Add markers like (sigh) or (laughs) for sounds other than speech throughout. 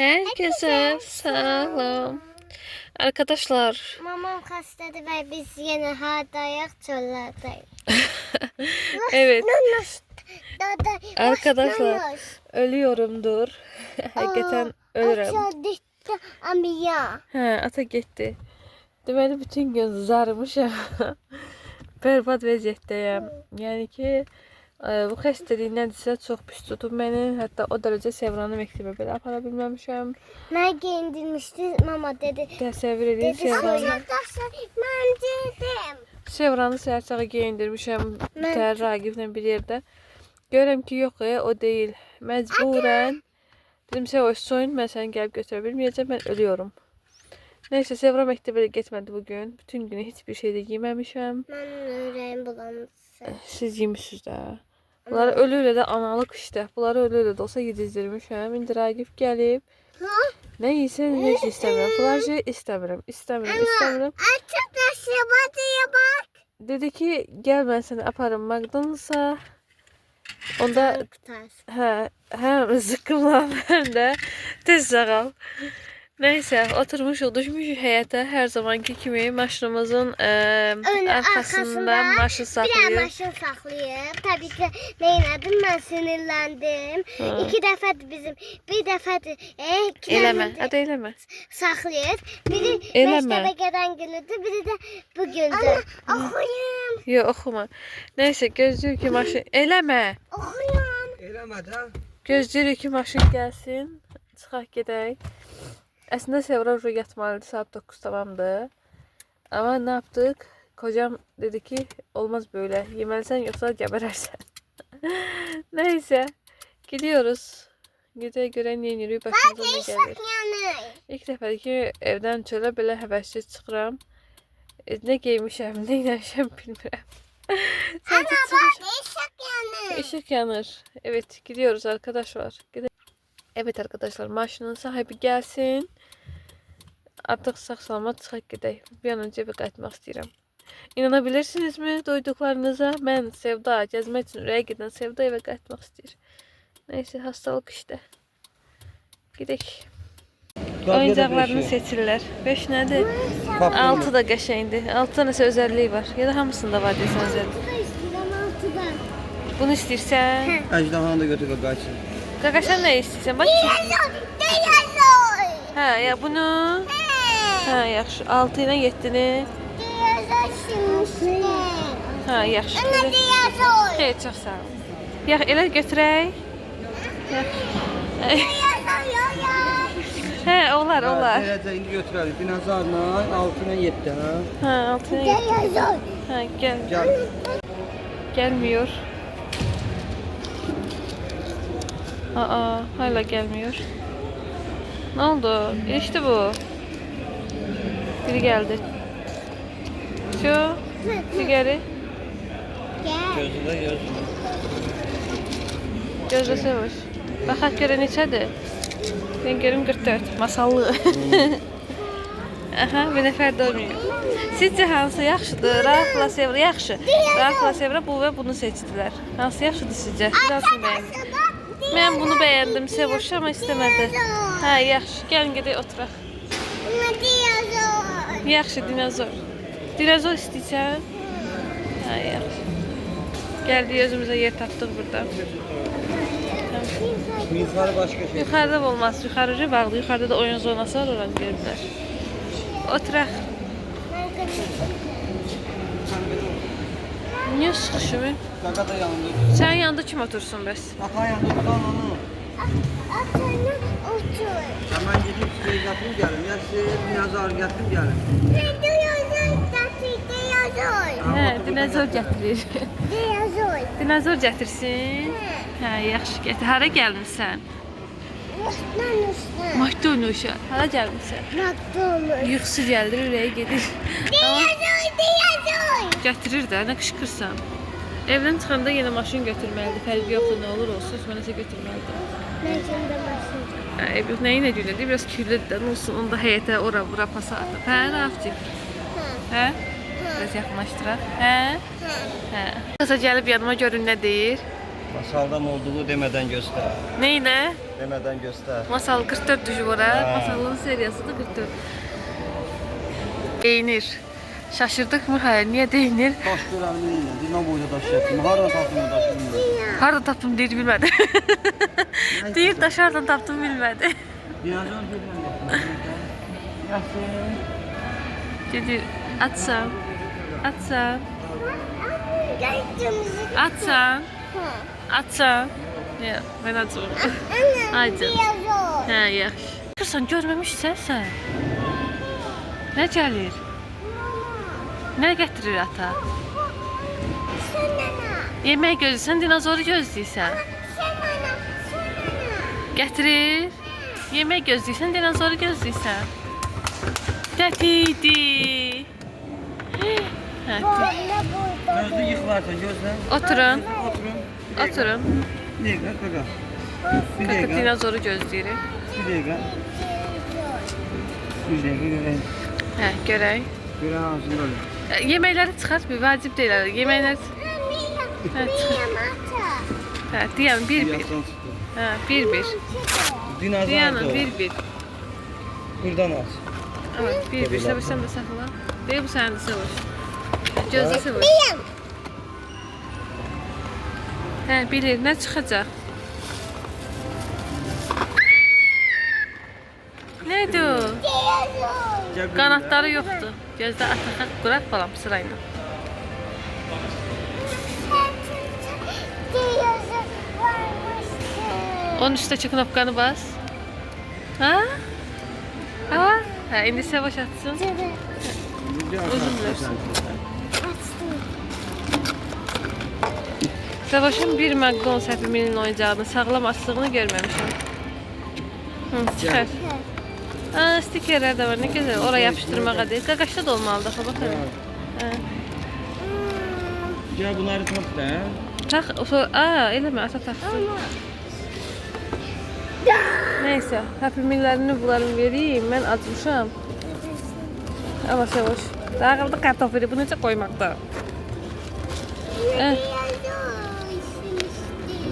Herkese selam. Arkadaşlar Mamam hastadır ve biz yine hardayıq çöllerdəyik. (laughs) evet. Arkadaşlar, ölüyorumdur. Hakikaten ölürüm. Hə, ata getdi. Deməli bütün gün zarmışam. (laughs) Bərbad vəziyyətdəyəm. Yəni ki, ə, bu xəstəlikdənsə çox pis tutub məni. Hətta o dərəcə Sevranı məktəbə belə apara bilməmişəm. Mən giyindirmişdi mama dedi. Təsəvvür edin Sevranı. mən dedim. Sevranı səhər çağı geyindirmişəm. Tər Ragiblə bir yerdə. Görürəm ki, yox, e, o deyil. Məcburən dedim Sevoş soyun, mən səni gəlib götürə bilməyəcəm, mən ölüyorum. Nəysə, Sevra məktəbə getmədi bu gün. Bütün günü heç bir şey də yeməmişəm. Mən ürəyim bulandı. Siz yemişsiniz də. Bunları ölü-ölü də analıq işte. Bunları ölü-ölü də olsa yedizdirmişəm. İndi Ragib gəlib. Ha? Nə yesən, heç istəmirəm. Plajı istəmirəm, istəmirəm, istəmirəm. Arkadaşlar batıya bak. Dedi ki, gəl mən səni aparım McDonald's-a. Onda hə, həm zıqqımlan, həm də tez sağal. Nəysə, oturmuşuq, düşmüşük həyətə. Hər zamanki kimi maşınımızın ə, Önü, arxasında arxasında maşın Bir maşın saxlayıb. Təbii ki, nə elədim? Mən sinirləndim. Ha. İki dəfədir bizim, bir dəfədir e, iki Eləmə, dəfədir hadi eləmə. saxlayır. Biri Eləmə. məktəbə gedən günüdür, biri də bu gündür. Oxuyum, Yox, oxuma. Nəysə, gözləyir ki, maşın eləmə. oxuyum. Eləmədən Gözləyirik ki, maşın gəlsin. Çıxaq gedək. Əslində Sevra uje yatmalıdır. Saat 9 tamamdır. Ama ne yaptık? Kocam dedi ki olmaz böyle. Yeməlisən yoksa geberersen. (laughs) Neyse. Gidiyoruz. Gidiyor gören yenirik. Başımıza ne gelir. İlk dəfədir ki, evdən çölə belə həvəssiz çıxıram. E, nə geymişəm, nə eləmişəm bilmirəm. Sadəcə çıxmışam. işıq yəni. Işık yanır. Evet gidiyoruz arkadaşlar. Gide- Evet arkadaşlar maşının sahibi gelsin. Artık sağ salamat çıxaq gedək. Bir an önce eve qayıtmaq istəyirəm. İnanabilirsinizmi duyduklarınıza? Mən Sevda gəzmək üçün ürəyə gedən Sevda evə qayıtmaq istəyir. Neyse hastalık işte. Gedək. Oyuncaqlarını seçirlər. 5 nədir? 6 da qəşəngdir. 6 nəsə özəlliyi var. Ya da hamısında var desən altıdan. Bunu istəyirsən? Əjdahanı da götür və qaçın. Qaqaşan nə istəyirsən? Deyəzoy. Hə, ya bunu. Hə, yaxşı. 6 ilə 7-ni. Deyəzoy şimşək. Hə, yaxşı. Ana Elə- deyəzoy. Xeyr, çox sağ ol. Yax, elə götürək. Hə, olar, olar. Eləcə indi götürərik. Dinozorla 6 ilə 7 hə. Hə, 6 ilə 7. Deyəzoy. Hə, gəl. Gəl. Gelmiyor. Aa, hala gelmiyor. Ne oldu? İşte bu. Biri geldi. Şu. Gəl. Gözlə gözlə. Gözləsə var. Baxaq görə neçədir? Ben görüm 44. Masallı. (laughs) Aha, bir nəfər də. Sizcə hansı yaxşıdır? Rafla Sevra yaxşı. Rafla Sevra bu və bunu seçdilər. Hansı yaxşıdır sizcə? Siz hansını bəyəndiniz? Mən bunu bəyəndim, Sevoş amma istəmədi. Hə, yaxşı. Gəlin gedək oturaq. Ana deyəzoy. Yaxşı, dinozor. Dinozor istəyirsən? Hə, yaxşı. Gəldik özümüzə yer tapdıq burada. Yuxarı başqa şey. Yuxarıda olmaz. Yuxarı bağlı. Yuxarıda da oyun zonası var, oranı görürlər. Oturaq. Niyə sıxışımı? Qaqa da yanında. Sənin yanında kim otursun bəs? Qaqa yanında tutan onu. Atana otur. Hemen gidip şey yapayım gelin. Ya size dinozor getirip gelin. Hə, dinozor gətirir. Deyəzoy. dinozor gətirsin. Hə, yaxşı gətir. Hara gəlmisən? Üstdən. McDonald's-a. Hara gəlmisən? McDonald's. Yuxusu gəldir, ürəyə gedir. Deyəzoy, deyəzoy. gətirir də, nə qışqırsan. Evdən çıxanda yenə maşın götürməlidir. Fərqi yoxdur, nə olur olsun, mən nəsə götürməlidir. Yox, nəyi nə gündür? Biraz kirlidir nə olsun, onu da həyətə ora bura pasa atıb. Hə, Rafcik? Hə. Hə? Biraz yaxınlaşdıraq. Hə? Hə. Qıza gəlib yanıma görün nə deyir. Masaldan olduğu demeden göster. Neyine? Demeden göster. Masal 44 düşüb ora. Masalın seriyası da 44. Değinir. Şaşırdık mı? Hayır. Niye değinir? Daş görəlim neylə? Dina boyda daş yaptım. Harada tapdım daşı bilmirəm. Harada tapdım deyir bilmədi. deyir daşardan tapdım bilmədi. Dinozor görürəm. Yaxşı. Gedir. Atsan. Atsan. Atsan. Atsan. Ya. Ay canım. Dinozor. Hə, yaxşı. Görsən, görməmişsən sən. Nə gəlir? Nə gətirir ata? Sen nana. Yemək gözləyirsən, dinozoru gözləyirsən. Sen nana. Sen nana. Gətirir. Yemək gözləyirsən, dinozoru gözləyirsən. Təpiydi. Hə, Bu ne burada? Gözlü yıxılarsan gözlə. oturun, Oturun. oturun. Bir dəqiqə, qaqa. Bir Kaka dəqiqə. dinozoru gözləyirik. Bir dəqiqə. Bir dəqiqə görək. Hə, görək. Görək hansında olur. Ə, Yeməkləri çıxart, bir. Yeməklər Mia. Mia mata. hə, deyən bir-bir. Yasdan çıxdı. Hə, bir-bir. Dinozor. Deyən bir-bir. Buradan al. Evet, bir bir səbəsən də saxla. Deyir bu sənin sıvır. Gözlə sıvır. Mia. Hə, bilir, nə çıxacaq? Nədir o? Dinozor. Qanatları yoxdur. Gözdə ataqaq quraq balam sırayla. Onun üstəki knopkanı bas. Ha? Ha? Hə, indi Səvaş atsın. Uzun versin. Açtım. Səvaşın bir McDonald's Happy Meal-in oyuncağını sağlam açdığını görməmişəm. Hı, çıxar. Aa, stikerlər də var. Nə gözəl. Oraya yapışdırmağa deyil. Qaqaşda da olmalıdır. Bax, bax. Hə. Gəl bunları tap da. Tax, o sonra, aa, eləmə, ata taxsın. Neysə, Happy Meal-lərini bunların vereyim. Mən acmışam. Yavaş yavaş. Dağıldı kartofeli. Bu necə qoymaqda? Eh.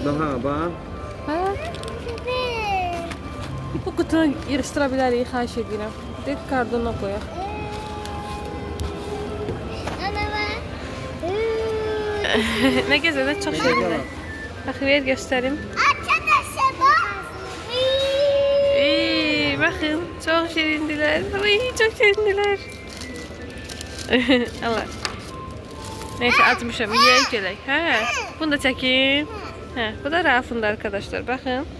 Daha bax. Hə? Evet. Bu qutunu yığışdıra bilərik, xahiş edirəm. Deyək, kardona qoyaq. Ana bak. Nə gözəl, də çox şirindir. Bax, ver göstərim. Arkadaşlar bak. Ey, baxın, çox şirindilər. Ay, çox şirindilər. Allah. (laughs) Neyse atmışam, yiyək gələk. Hə, bunu da çəkin. Hə, bu da Rafındır arkadaşlar, baxın.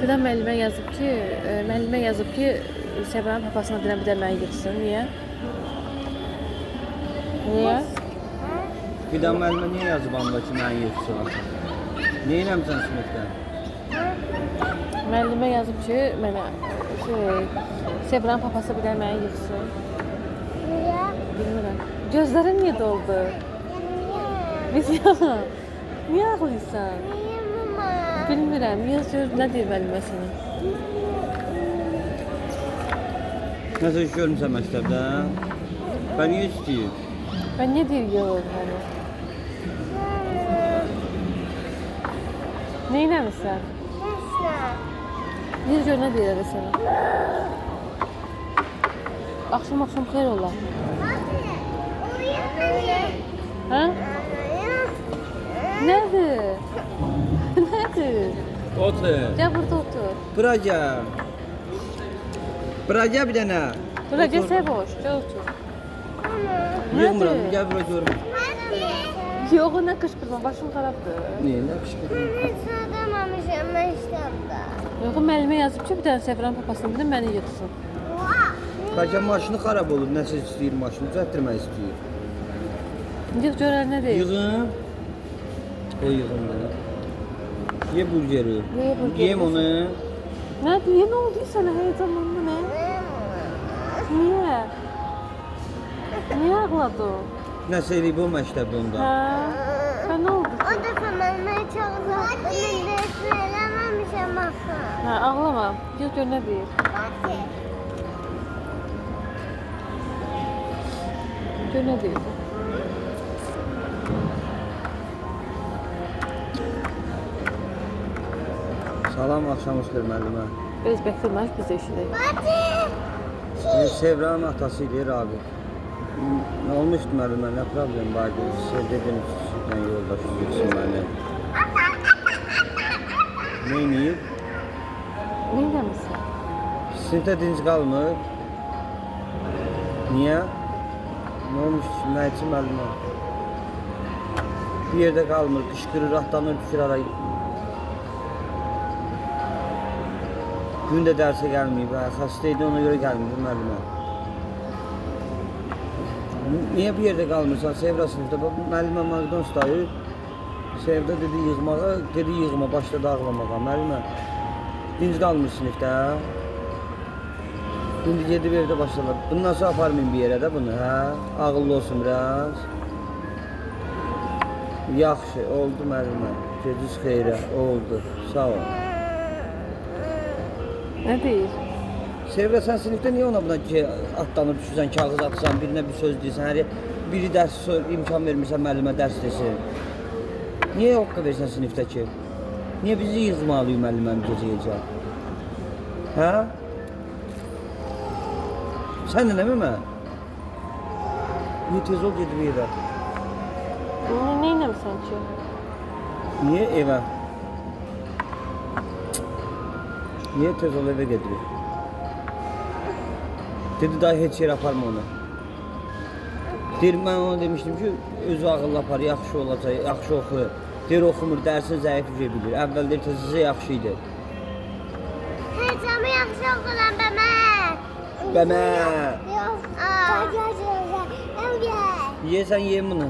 Burada müəllimə yazıb ki, e, müəllimə yazıb ki, Səbranın papasına deyən bir də məni yıxsın. Niyə? Niyə? Bir daha müəllimə niyə yazıb anda ki, mən yetsin? Niyə eləmsən sinifdə? Müəllimə yazıb ki, mənə şey, Səbranın papası bir də məni yıxsın. Niye? Bilmirəm. Gözlərin niyə doldu? Biz ya. Niyə ağlayırsan? Niye mama? Bilmirəm. Yaz gör nə deyir müəllimə sənə? Nəsə iş görmüsən məktəbdə? Bən niyə istəyir? Mən nə deyir yox hani? Nə eləmirsən? Nasıl? Yaz gör nə deyir sənə? Axşam axşam xeyir ola. Hə? Nədir? Nədir? Otur. Gəl burada otur. Bura gəl. Bura gəl bir dənə. Bura gəl Otur. Səboş, gəl otur. Yığmıram, gəl bura görüm. Yox, nə qışqırma, başım xarabdır. Niyə, nə qışqırdın? Ben sığdırmamışım məktəbdə. Yox, müəllimə yazıb ki, bir dənə Səfran papasını də məni yıxsın. Bəlkə maşını xarab olub, nəsə istəyir maşını düzəltdirmək istəyir. Yığ görər nə deyir? Yığım. O yığım bunu. Ye burgeri. Ye burgeri. Yem onu. Nə deyir? Nə oldu sənə heyecanlandın nə? Niyə? Niyə ağladın? Nəsə eləyib o məktəbdə onda. Hə? Sən nə oldu? O dəfə mənə çox zordu. Mən də söyləməmişəm axı. Hə, ağlama. Yığ gör nə deyir? Gör nə deyir? Salam xeyir müəllimə. Biraz beklemek biz de işledik. Ben Sevranın atası idi abi. Ne olmuştu müəllimə? Ne problem vardı? Siz dediniz sizden yoldaş gitsin beni. Neyniyib? Neyle misin? Sinifdə dinc qalmır. Niyə? Nə olmuşdu? Nə üçün müəllimə? Bir yerdə qalmır, qışqırır, atlanır, düşür ara. Gün də dərsə gəlməyib, əsasda idi, ona görə gəlməyib müəllimə. Niyə bir yerdə qalmırsan? Sevra sinifdə, bax, müəllimə McDonald's dayı Sevda dedi yığmağa, dedi yığma, başladı ağlamağa. Müəllimə, dinc qalmır sinifdə. İndi gedib evdə başladılar. Bundan sonra aparmayın bir yerə də bunu, hə? Ağıllı olsun biraz. Yaxşı, oldu müəllimə. Geciniz xeyrə, oldu. Sağ ol. Ne değil? Sevra sən sinifdə niyə ona buna ki, atlanıb düşürsən, kağız atsan, birinə bir söz deyirsən, hər biri dərs imkan vermirsən müəllimə dərs desin. Niyə hoqqa versən sinifdə ki? Niyə bizi yığmalıyıq müəlliməm gecə gecə? Hə? Sən də nə mən? Niyə tez ol gedib evə? Ne, neyle misin ki? Niyə evə? Niyə tez ol evə gedirik? Dedi daha heç yer aparma onu. Deyir mən ona demişdim ki, özü ağıllı apar, yaxşı olacaq, yaxşı oxu. Deyir oxumur, dərsini zəif düşə bilir. Əvvəldə tezizə yaxşı idi. Hocamı yaxşı oxulan bəmə. Bəmə. Yeyəsən ye bunu.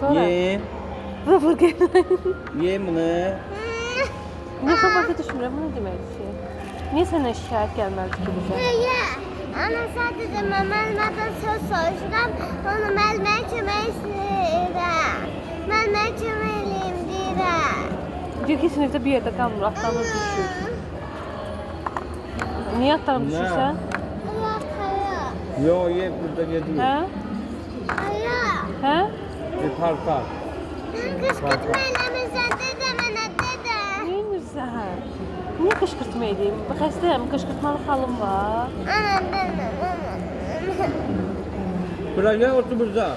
Sonra? Ye, Sıfır gel. ye bunu. (laughs) Niye kafası düşmüyor? Bu ne demek ki? Niye sana şikayet gelmez ki bize? Hayır. Ana mən müəllimdən söz soruşuram. Onu istəyirəm. Müəllimə kömək eləyim deyirəm. Diyor ki sınıfta bir yerde kalmıyor, atlanır düşüyor. Niye atlanıp Ne? düşürsen? Allah xayır. Yo, ye burada yedi. He? Hayır. He? Bir parka. Qışqırtma eləmirsən dedə mənə dedə. Neymirsən? Niye kışkırtma edeyim? Bak hastayım, kışkırtmalı halım var. Ana dedə. Bura gel otur burada.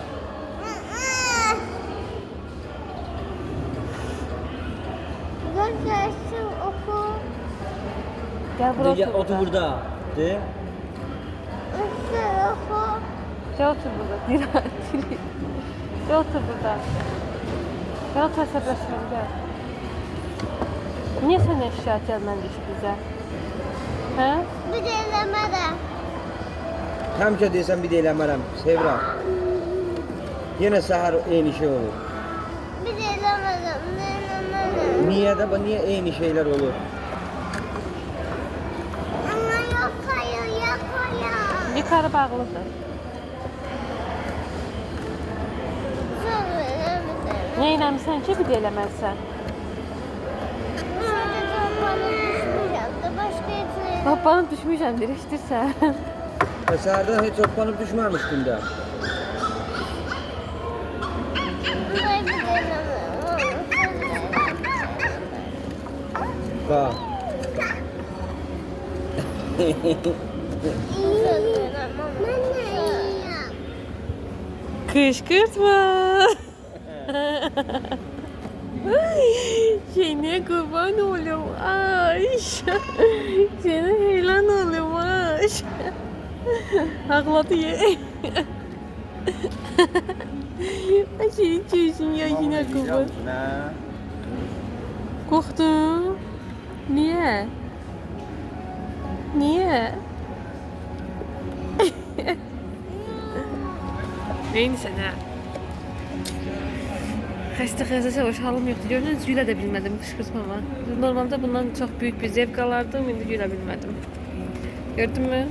Görüşürüz oku. Gel buraya otur. otur burada. De. Oku. Gel otur burada. Dira, diri. Gel otur burada. Gel otur serbestliğim gel. Niye sen şikayet gelmedi ki bize? He? Bir də eləmərəm. Həmişə deyirsən bir də eləmərəm. Sevra. Yenə səhər eyni şey olur. Bir eləmərəm. Niyə də bu niyə eyni şeylər olur? Ama yok hayır yok hayır. Yukarı bağlıdır. Çok eləmərəm. Ne eləmirsən ki bir də eləməzsən? Dirişdirsən. Və səhərdən heç hoppanıb düşməmişdin də. Ay, bir də eləmərəm. Bax. Mən nə yiyəm? Kışkırtma. (laughs) Seni kurban olayım Ayş. Seni heyelan olayım Ayş. Ağladı ye. Ay senin çocuğun yaşına kurban. Nə? Korktun. Niye? Niye? Neyse ne? Xəstə xəstə savaş halım yoxdur. Görürsünüz, gülə də bilmədim qışqırtmama. Normalde bundan çox böyük bir zevk alardım, indi gülə bilmədim. Gördün mü?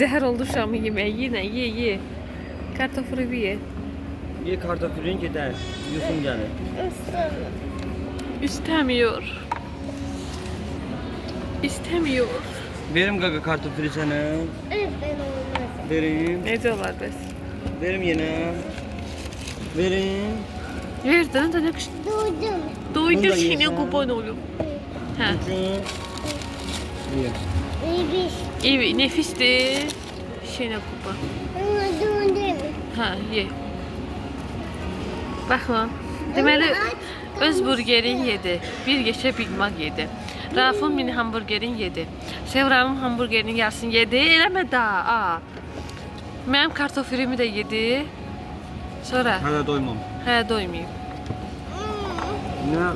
Zəhər oldu şamı yeməyi. Yenə ye, ye. Kartofru ye. Ye kartofilin gedər. Yuxun gəlir. İstəmirəm. İstemiyor. İstemiyor. Verim qaqa kartofili sənə. Evdən olmaz. Verim. Necə olar bəs? Verim yenə. Verim. Ver də, də nə qış Duydum. Olum. Hə. Ye. İyi bir şey. Evet, nefisdir. Şeyine kurban. Ama döndüm. Hə, ye. Baxma. Deməli öz burgerin yedi. Bir geçə Big Mac yedi. Rafın mini hamburgerin yedi. Sevranın hamburgerinin yarısını yedi. Eləmə da. A. Mənim kartofilimi də yedi. Sonra Hələ doymam. hə doymayıb. Nə?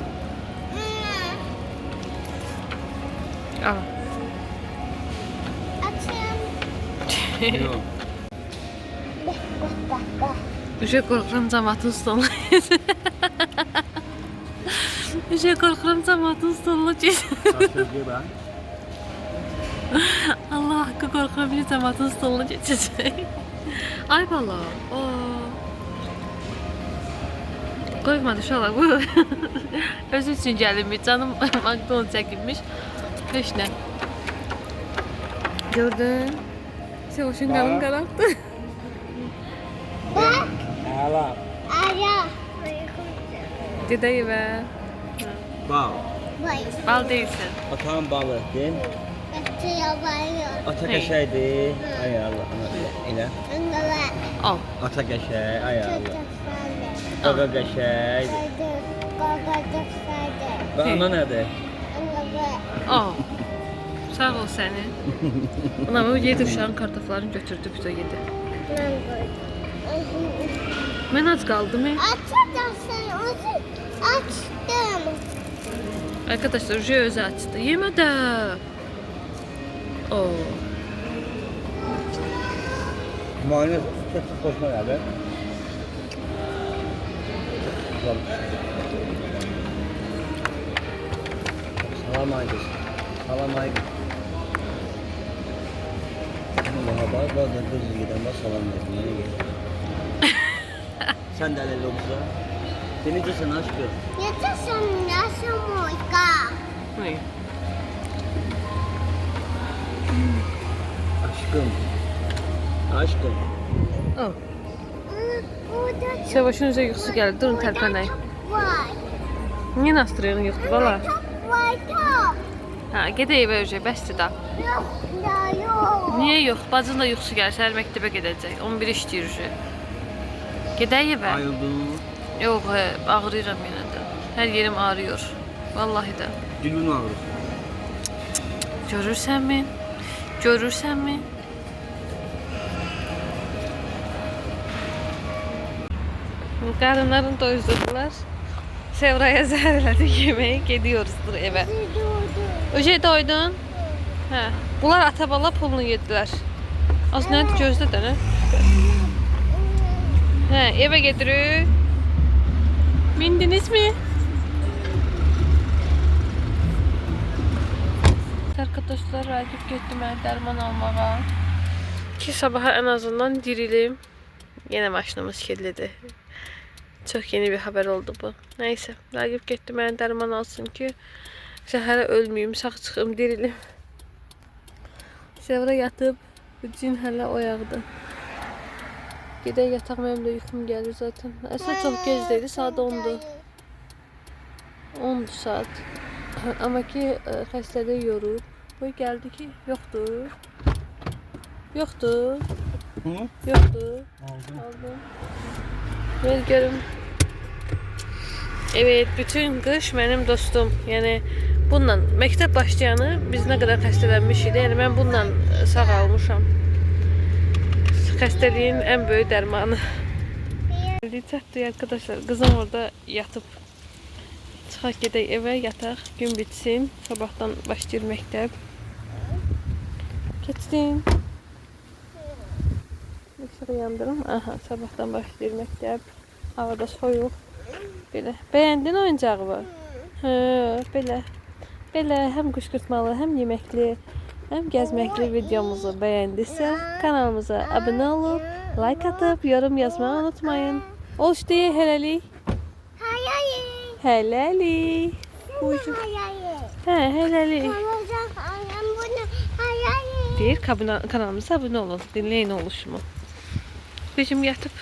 Al. Cəmaatın stoluna. Uşaq qorxuram cəmaatın stoluna keçsin. Sözgə bax. Allah haqqı qorxuram bir cəmaatın stoluna keçəcək. Ay bala. Oo. Qoymadı uşaqlar. Bu özü üçün gəlinmiş. Canım (laughs) McDonald çəkilmiş. Heç nə. Gördün? Sevoşun qalın qaraqdı. Bak. Əla. Ara. Gedək evə. Bax. Vay. Bal deyilsən. Atam bağlıqdır. Açıyor bayıyor. Ata qəşəkdir. Ay Allah. Elə. Al. Ata qəşəng. Ay Allah. Güzel. Qaqa qəşəng. Hadi. Kaka çok güzel. Və ana nədir? Angala. Al. Sağ ol səni. Ana o yedi uşağın kartoflarını götürdü bütöv yedi. Mən ac qaldım. e. Açacaksın. Onu açtım. Arkadaşlar Uje özü açtı. Yemə də. Oo. Mayonez çox xoşuma gəlir. Salam Aydın. Salam Aydın. Allah'a bak, bak da kız giden bak salam vermeye gel. (laughs) Sen de öyle yoksa. Seni de sen aşkım. Yaşasın nasıl muyka? Ay. Aşkım. Aşkım. Al. Sevaşın üzə yuxusu gəlir. Durun tərpənək. Niyə Nastriyanın yoxdur bala? Hə, gedək evə Uje, bəsdir da. Niyə yox? Bacın da yuxusu gəlir, səhər məktəbə gedəcək. 11 işləyir Uje. Gedək evə. Ayıldın. Yox, hə, ağrıyıram yenə də. Hər yerim ağrıyor. Vallahi də. Gülün ağrır. Görürsənmi? Görürsənmi? Qarınlarını doyuzdular. Sevraya zəhər elədik yeməyi. Gediyoruzdur evə. Durdu. Öce doydun? Hə. Bunlar ata-bala pulunu yedilər. Az nədir gözlə də nə? Hə, evə gedirik. Mindinizmi? Arkadaşlar Ragip getdi mənə dərman almağa. Ki sabaha en azından dirilim. Yine maşınımız kirlidir. Çok yeni bir haber oldu bu. Neyse. Ragip getdi mənə dərman alsın ki Səhərə ölməyim, sağ çıxım, dirilim. Sevra yatıb, cin hələ oyaqdır. Gedək yataq, mənim də yuxum gəlir zaten. Əslində çox gec deyildi, saat 10-dur. 10 saat. (laughs) Amma ki ə, xəstədə yorub. Bu gəldi ki, yoxdur. Yoxdur. Yoxdur. Aldım. Aldım. Ver görüm. Evet, bütün qış mənim dostum. Yəni bununla məktəb başlayanı biz nə qədər xəstələnmiş idi. Yəni mən bununla sağalmışam. Xəstəliyin ən böyük dərmanı. Gəldik çatdıq arkadaşlar. Qızım orada yatıb. Çıxaq gedək evə, yataq, gün bitsin. Sabahdan başlayır məktəb. Keçdin. İşığı yandırım. Aha, sabahdan başlayır məktəb. Havada soyuq. Belə. Bəyəndin oyuncağı? Hə, belə. Belə həm qışqırtmalı, həm yeməkli, həm gəzməkli videomuzu bəyəndisə, kanalımıza abunə olub, like atıb, yorum yazmağı unutmayın. Deyə hələlik. Hayır. Hələlik. Buyurun. Hə, hələlik. Deyir, kanalımıza abunə olun. Dinləyin oluşumu. Bizim yatıb